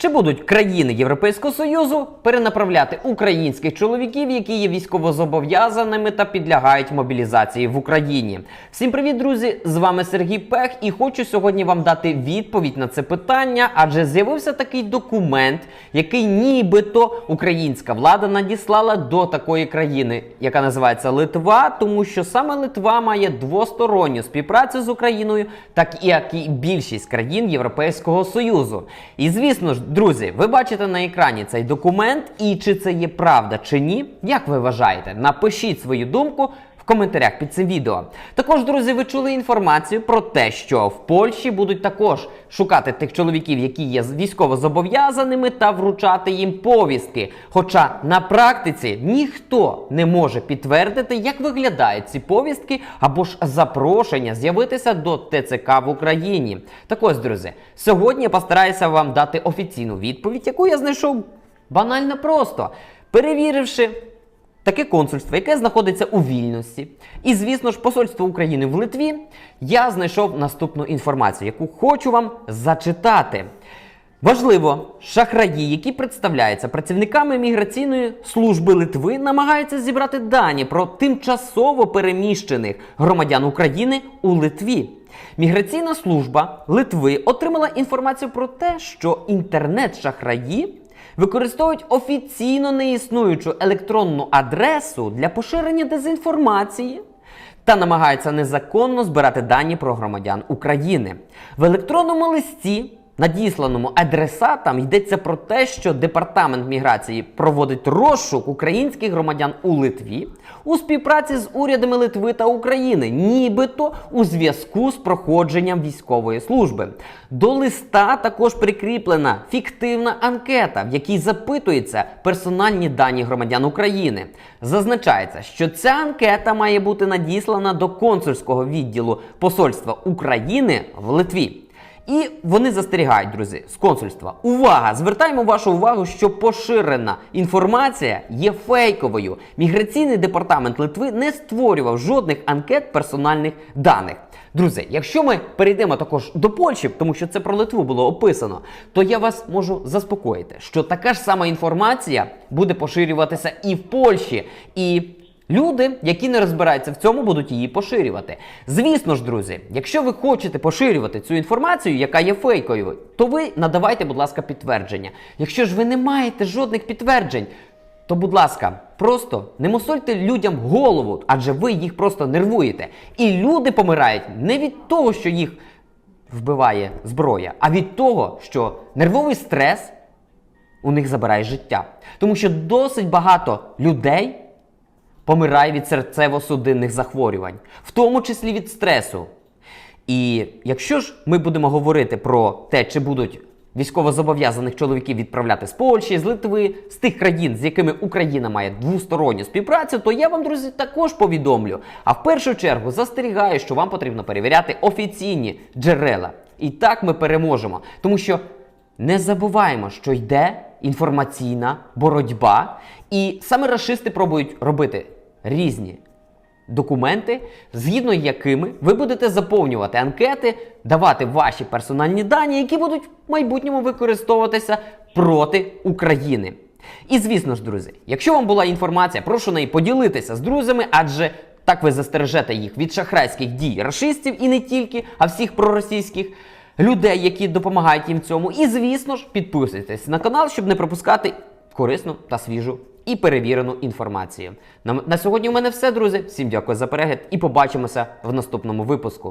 Чи будуть країни Європейського Союзу перенаправляти українських чоловіків, які є військовозобов'язаними та підлягають мобілізації в Україні? Всім привіт, друзі! З вами Сергій Пех, і хочу сьогодні вам дати відповідь на це питання, адже з'явився такий документ, який нібито українська влада надіслала до такої країни, яка називається Литва, тому що саме Литва має двосторонню співпрацю з Україною, так як і більшість країн Європейського Союзу. І звісно ж, друзі, ви бачите на екрані цей документ, і чи це є правда чи ні, як ви вважаєте? Напишіть свою думку. Коментарях під цим відео. Також, друзі, ви чули інформацію про те, що в Польщі будуть також шукати тих чоловіків, які є військово зобов'язаними, та вручати їм повістки. Хоча на практиці ніхто не може підтвердити, як виглядають ці повістки або ж запрошення з'явитися до ТЦК в Україні. Так ось, друзі, сьогодні я постараюся вам дати офіційну відповідь, яку я знайшов банально просто, перевіривши. Таке консульство, яке знаходиться у вільності, і, звісно ж, посольство України в Литві, я знайшов наступну інформацію, яку хочу вам зачитати. Важливо, шахраї, які представляються працівниками міграційної служби Литви, намагаються зібрати дані про тимчасово переміщених громадян України у Литві. Міграційна служба Литви отримала інформацію про те, що інтернет-шахраї використовують офіційно неіснуючу електронну адресу для поширення дезінформації та намагаються незаконно збирати дані про громадян України. В електронному листі, надісланому адресатам, йдеться про те, що департамент міграції проводить розшук українських громадян у Литві у співпраці з урядами Литви та України, нібито у зв'язку з проходженням військової служби. До листа також прикріплена фіктивна анкета, в якій запитуються персональні дані громадян України. Зазначається, що ця анкета має бути надіслана до консульського відділу Посольства України в Литві. І вони застерігають, друзі, з консульства. Увага! Звертаємо вашу увагу, що поширена інформація є фейковою. Міграційний департамент Литви не створював жодних анкет персональних даних. Друзі, якщо ми перейдемо також до Польщі, тому що це про Литву було описано, то я вас можу заспокоїти, що така ж сама інформація буде поширюватися і в Польщі. І Люди, які не розбираються в цьому, будуть її поширювати. Звісно ж, друзі, якщо ви хочете поширювати цю інформацію, яка є фейкою, то ви надавайте, будь ласка, підтвердження. Якщо ж ви не маєте жодних підтверджень, то, будь ласка, просто не мусольте людям голову, адже ви їх просто нервуєте. І люди помирають не від того, що їх вбиває зброя, а від того, що нервовий стрес у них забирає життя. Тому що досить багато людей помирає від серцево-судинних захворювань, в тому числі від стресу. І якщо ж ми будемо говорити про те, чи будуть військовозобов'язаних чоловіків відправляти з Польщі, з Литви, з тих країн, з якими Україна має двосторонню співпрацю, то я вам, друзі, також повідомлю. А в першу чергу застерігаю, що вам потрібно перевіряти офіційні джерела. І так ми переможемо. Тому що не забуваємо, що йде інформаційна боротьба, і саме расисти пробують робити різні документи, згідно якими ви будете заповнювати анкети, давати ваші персональні дані, які будуть в майбутньому використовуватися проти України. І звісно ж, друзі, якщо вам була інформація, прошу неї поділитися з друзями, адже так ви застережете їх від шахрайських дій рашистів і не тільки, а всіх проросійських людей, які допомагають їм в цьому. І звісно ж, підписуйтесь на канал, щоб не пропускати корисну та свіжу і перевірену інформацію. На, на сьогодні у мене все, друзі. Всім дякую за перегляд і побачимося в наступному випуску.